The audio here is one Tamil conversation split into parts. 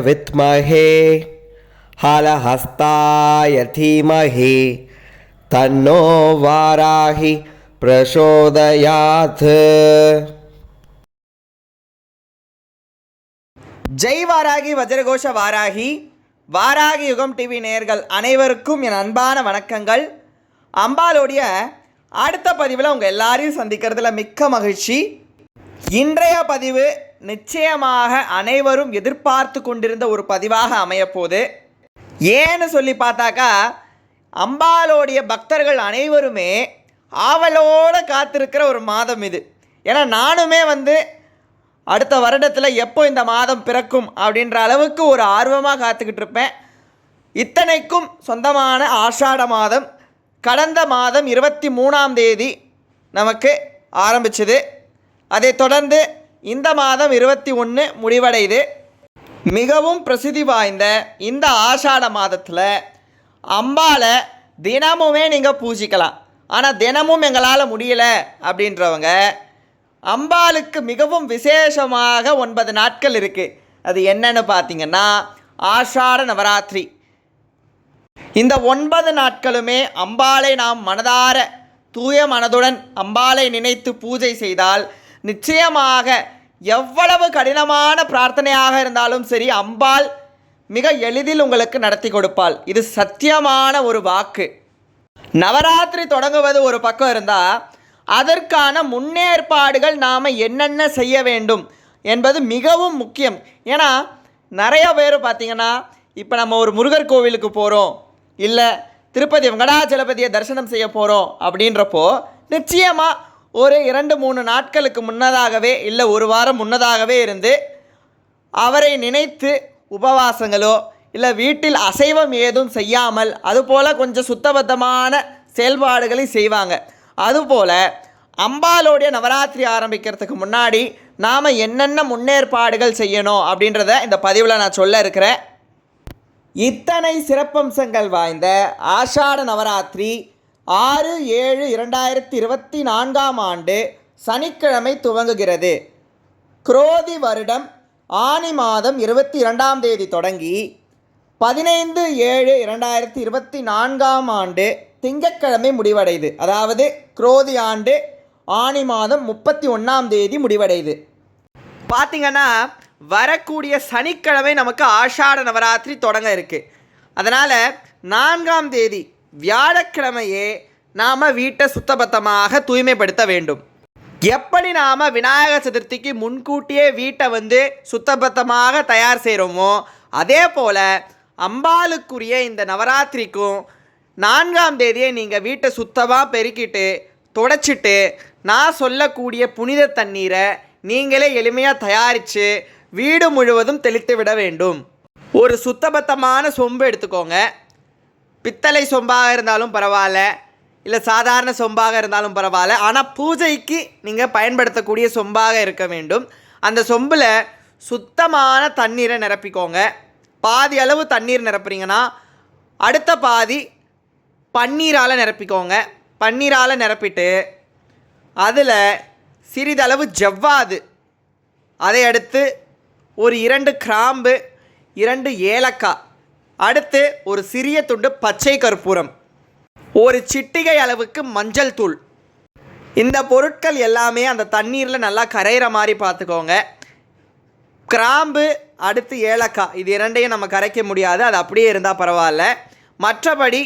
विद्महे हलहस्ताय धीमहि तन्नो वाराहि प्रचोदयात् ஜெய் வாராகி வஜ்ரகோஷ வாராகி வாராகி யுகம் டிவி நேயர்கள் அனைவருக்கும் என் அன்பான வணக்கங்கள் அம்பாளுடைய அடுத்த பதிவில் உங்கள் எல்லாரையும் சந்திக்கிறதுல மிக்க மகிழ்ச்சி இன்றைய பதிவு நிச்சயமாக அனைவரும் எதிர்பார்த்து கொண்டிருந்த ஒரு பதிவாக அமையப்போகுது. ஏன்னு சொல்லி பார்த்தாக்கா அம்பாலோடைய பக்தர்கள் அனைவருமே ஆவலோடு காத்திருக்கிற ஒரு மாதம் இது. ஏன்னா நானுமே வந்து அடுத்த வருடத்தில் எப்போ இந்த மாதம் பிறக்கும் அப்படின்ற அளவுக்கு ஒரு ஆர்வமாக காத்துக்கிட்டு இருப்பேன். இத்தனைக்கும் சொந்தமான ஆஷாட மாதம் கடந்த மாதம் இருபத்தி மூணாம் தேதி நமக்கு ஆரம்பிச்சது. அதைத் தொடர்ந்து இந்த மாதம் இருபத்தி ஒன்று முடிவடையுது. மிகவும் பிரசித்தி வாய்ந்த இந்த ஆஷாட மாதத்தில் அம்பாவை தினமுமே நீங்கள் பூஜிக்கலாம். ஆனால் தினமும் எங்களால் முடியலை அப்படின்றவங்க அம்பாளுக்கு மிகவும் விசேஷமாக ஒன்பது நாட்கள் இருக்குது அது என்னன்னு பார்த்தீங்கன்னா ஆஷாட நவராத்திரி. இந்த ஒன்பது நாட்களுமே அம்பாளை நாம் மனதார தூய மனதுடன் அம்பாளை நினைத்து பூஜை செய்தால் நிச்சயமாக எவ்வளவு கடினமான பிரார்த்தனையாக இருந்தாலும் சரி அம்பாள் மிக எளிதில் உங்களுக்கு நடத்தி கொடுப்பாள். இது சத்தியமான ஒரு வாக்கு. நவராத்திரி தொடங்குவது ஒரு பக்கம் இருந்தால் அதற்கான முன்னேற்பாடுகள் நாம் என்னென்ன செய்ய வேண்டும் என்பது மிகவும் முக்கியம். ஏன்னா நிறைய பேர் பார்த்திங்கன்னா இப்போ நம்ம ஒரு முருகர் கோவிலுக்கு போகிறோம் இல்லை திருப்பதி வெங்கடாச்சலபதியை தரிசனம் செய்ய போகிறோம் அப்படின்றப்போ நிச்சயமாக ஒரு இரண்டு மூணு நாட்களுக்கு முன்னதாகவே இல்லை ஒரு வாரம் முன்னதாகவே இருந்து அவரை நினைத்து உபவாசங்களோ இல்லை வீட்டில் அசைவம் ஏதும் செய்யாமல் அதுபோல் கொஞ்சம் சுத்தபத்தமான செயல்பாடுகளை செய்வாங்க. அதுபோல் அம்பாலோடைய நவராத்திரி ஆரம்பிக்கிறதுக்கு முன்னாடி நாம் என்னென்ன முன்னேற்பாடுகள் செய்யணும் அப்படின்றத இந்த பதிவில் நான் சொல்ல இருக்கிறேன். இத்தனை சிறப்பம்சங்கள் வாய்ந்த ஆஷாட நவராத்திரி ஆறு ஏழு இரண்டாயிரத்தி இருபத்தி நான்காம் ஆண்டு சனிக்கிழமை துவங்குகிறது. குரோதி வருடம் ஆனி மாதம் இருபத்தி இரண்டாம் தேதி தொடங்கி பதினைந்து ஏழு இரண்டாயிரத்தி இருபத்தி நான்காம் ஆண்டு திங்கட்கிழமை முடிவடையுது அதாவது குரோதி ஆண்டு ஆனி மாதம் முப்பத்தி ஒன்றாம் தேதி முடிவடையுது பார்த்திங்கன்னா வரக்கூடிய சனிக்கிழமை நமக்கு ஆஷாட நவராத்திரி தொடங்க இருக்குது அதனால் நான்காம் தேதி வியாழக்கிழமையே நாம் வீட்டை சுத்தபத்தமாக தூய்மைப்படுத்த வேண்டும். எப்படி நாம் விநாயகர் சதுர்த்திக்கு முன்கூட்டியே வீட்டை வந்து சுத்தபத்தமாக தயார் செய்கிறோமோ அதே போல் அம்பாளுக்குரிய இந்த நவராத்திரிக்கும் நான்காம் தேதியை நீங்கள் வீட்டை சுத்தமாக பெருக்கிட்டு தொடச்சிட்டு நான் சொல்லக்கூடிய புனித தண்ணீரை நீங்களே எளிமையாக தயாரித்து வீடு முழுவதும் தெளித்து விட வேண்டும். ஒரு சுத்தபத்தமான சொம்பு எடுத்துக்கோங்க. பித்தளை சொம்பாக இருந்தாலும் பரவாயில்ல. இல்லை சாதாரண சொம்பாக இருந்தாலும் பரவாயில்ல. ஆனால் பூஜைக்கு நீங்கள் பயன்படுத்தக்கூடிய சொம்பாக இருக்க வேண்டும். அந்த சொம்பில் சுத்தமான தண்ணீரை நிரப்பிக்கோங்க. பாதி அளவு தண்ணீர் நிரப்புறீங்கன்னா அடுத்த பாதி பன்னீரால் நிரப்பிக்கோங்க. பன்னீரால் நிரப்பிட்டு அதில் சிறிதளவு ஜவ்வாது. அதை அடுத்து ஒரு இரண்டு கிராம்பு இரண்டு ஏலக்காய். அடுத்து ஒரு சிறிய துண்டு பச்சை கற்பூரம். ஒரு சிட்டிகை அளவுக்கு மஞ்சள் தூள். இந்த பொருட்கள் எல்லாமே அந்த தண்ணீரில் நல்லா கரையிற மாதிரி பார்த்துக்கோங்க. கிராம்பு அடுத்து ஏலக்காய் இது இரண்டையும் நம்ம கரைக்க முடியாது அது அப்படியே இருந்தால் பரவாயில்ல. மற்றபடி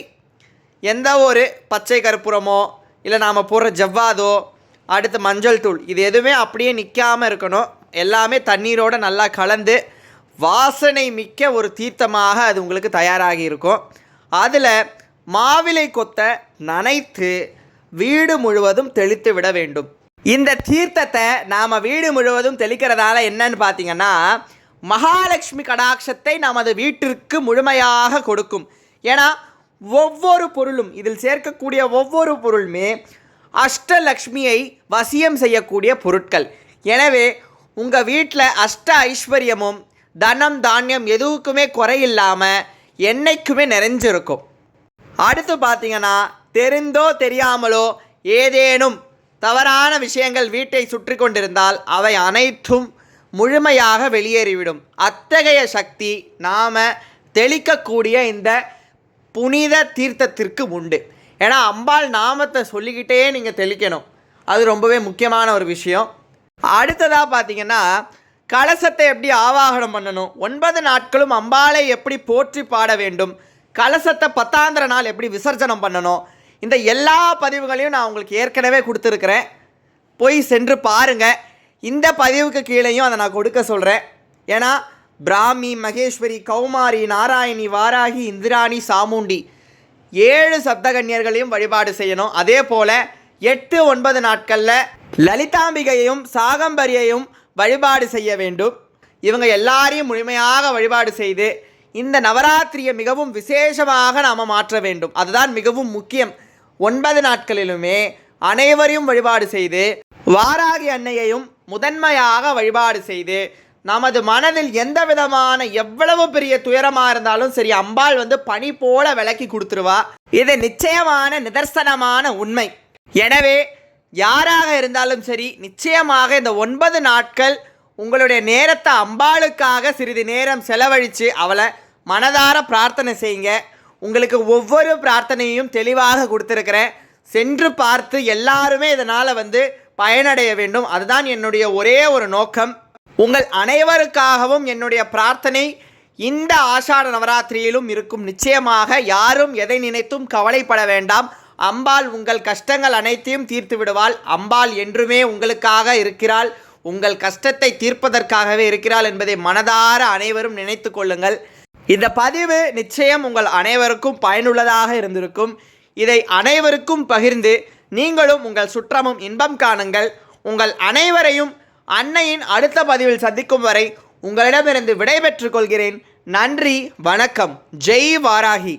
எந்த ஒரு பச்சை கற்பூரமோ இல்லை நாம் போடுற ஜவ்வாதோ அடுத்து மஞ்சள் தூள் இது எதுவுமே அப்படியே நிற்காமல் இருக்கணும். எல்லாமே தண்ணீரோடு நல்லா கலந்து வாசனை மிக்க ஒரு தீர்த்தமாக அது உங்களுக்கு தயாராகி இருக்கும். அதில் மாவிலை கொத்தை நனைத்து வீடு முழுவதும் தெளித்து விட வேண்டும். இந்த தீர்த்தத்தை நாம் வீடு முழுவதும் தெளிக்கிறதால என்னன்னு பார்த்தீங்கன்னா மகாலட்சுமி கடாட்சத்தை நமது வீட்டிற்கு முழுமையாக கொடுக்கும். ஏன்னா ஒவ்வொரு பொருளும் இதில் சேர்க்கக்கூடிய ஒவ்வொரு பொருளுமே அஷ்டலக்ஷ்மியை வசியம் செய்யக்கூடிய பொருட்கள். எனவே உங்கள் வீட்டில் அஷ்ட ஐஸ்வர்யமும் தனம் தானியம் எதுவுக்குமே குறையில்லாமல் என்றைக்குமே நிறைஞ்சிருக்கும். அடுத்து பார்த்தீங்கன்னா தெரிந்தோ தெரியாமலோ ஏதேனும் தவறான விஷயங்கள் வீட்டை சுற்றி கொண்டிருந்தால் அவை அனைத்தும் முழுமையாக வெளியேறிவிடும். அத்தகைய சக்தி நாம் தெளிக்கக்கூடிய இந்த புனித தீர்த்தத்திற்கு உண்டு. ஏன்னா அம்பாள் நாமத்தை சொல்லிக்கிட்டே நீங்கள் தெளிக்கணும். அது ரொம்பவே முக்கியமான ஒரு விஷயம். அடுத்ததாக பார்த்தீங்கன்னா கலசத்தை எப்படி ஆவாகனம் பண்ணணும்? ஒன்பது நாட்களும் அம்பாளை எப்படி போற்றி பாட வேண்டும்? கலசத்தை பத்தாந்திர நாள் எப்படி விசர்ஜனம் பண்ணணும்? இந்த எல்லா பதிவுகளையும் நான் உங்களுக்கு ஏற்கனவே கொடுத்துருக்குறேன். போய் சென்று பாருங்க. இந்த பதிவுக்கு கீழேயும் அதை நான் கொடுக்க சொல்கிறேன் ஏன்னா பிராமி மகேஸ்வரி கௌமாரி நாராயணி வாராகி இந்திராணி சாமுண்டி ஏழு சப்தகன்யர்களையும் வழிபாடு செய்யணும். அதே போல் எட்டு ஒன்பது நாட்களில் லலிதாம்பிகையையும் சாகம்பரியையும் வழிபாடு செய்ய வேண்டும். இவங்க எல்லாரையும் முழுமையாக வழிபாடு செய்து இந்த நவராத்திரியை மிகவும் விசேஷமாக நாம் மாற்ற வேண்டும். அதுதான் மிகவும் முக்கியம். ஒன்பது நாட்களிலுமே அனைவரையும் வழிபாடு செய்து வாராகி அன்னையையும் முதன்மையாக வழிபாடு செய்து நமது மனதில் எந்த விதமான எவ்வளவு பெரிய துயரமாக இருந்தாலும் சரி அம்பாள் வந்து பனி போல விளக்கி கொடுத்துருவா. இது நிச்சயமான நிதர்சனமான உண்மை. எனவே யாராக இருந்தாலும் சரி நிச்சயமாக இந்த ஒன்பது நாட்கள் உங்களுடைய நேரத்தை அம்பாளுக்காக சிறிது நேரம் செலவழித்து அவளை மனதார பிரார்த்தனை செய்யுங்க. உங்களுக்கு ஒவ்வொரு பிரார்த்தனையும் தெளிவாக கொடுத்துருக்கிறேன். சென்று பார்த்து எல்லாருமே இதனால் வந்து பயனடைய வேண்டும். அதுதான் என்னுடைய ஒரே ஒரு நோக்கம். உங்கள் அனைவருக்காகவும் என்னுடைய பிரார்த்தனை இந்த ஆஷாட நவராத்திரியிலும் இருக்கும். நிச்சயமாக யாரும் எதை நினைத்தும் கவலைப்பட வேண்டாம். அம்பாள் உங்கள் கஷ்டங்கள் அனைத்தையும் தீர்த்து விடுவாள். அம்பாள் என்றுமே உங்களுக்காக இருக்கிறாள். உங்கள் கஷ்டத்தை தீர்ப்பதற்காகவே இருக்கிறாள் என்பதை மனதார அனைவரும் நினைத்து கொள்ளுங்கள். இந்த பதிவு நிச்சயம் உங்கள் அனைவருக்கும் பயனுள்ளதாக இருந்திருக்கும். இதை அனைவருக்கும் பகிர்ந்து நீங்களும் உங்கள் சுற்றமும் இன்பம் காணுங்கள். உங்கள் அனைவரையும் அன்னையின் அடுத்த பதிவில் சந்திக்கும் வரை உங்களிடமிருந்து விடைபெற்றுக் கொள்கிறேன். நன்றி வணக்கம். ஜெய் வாராகி.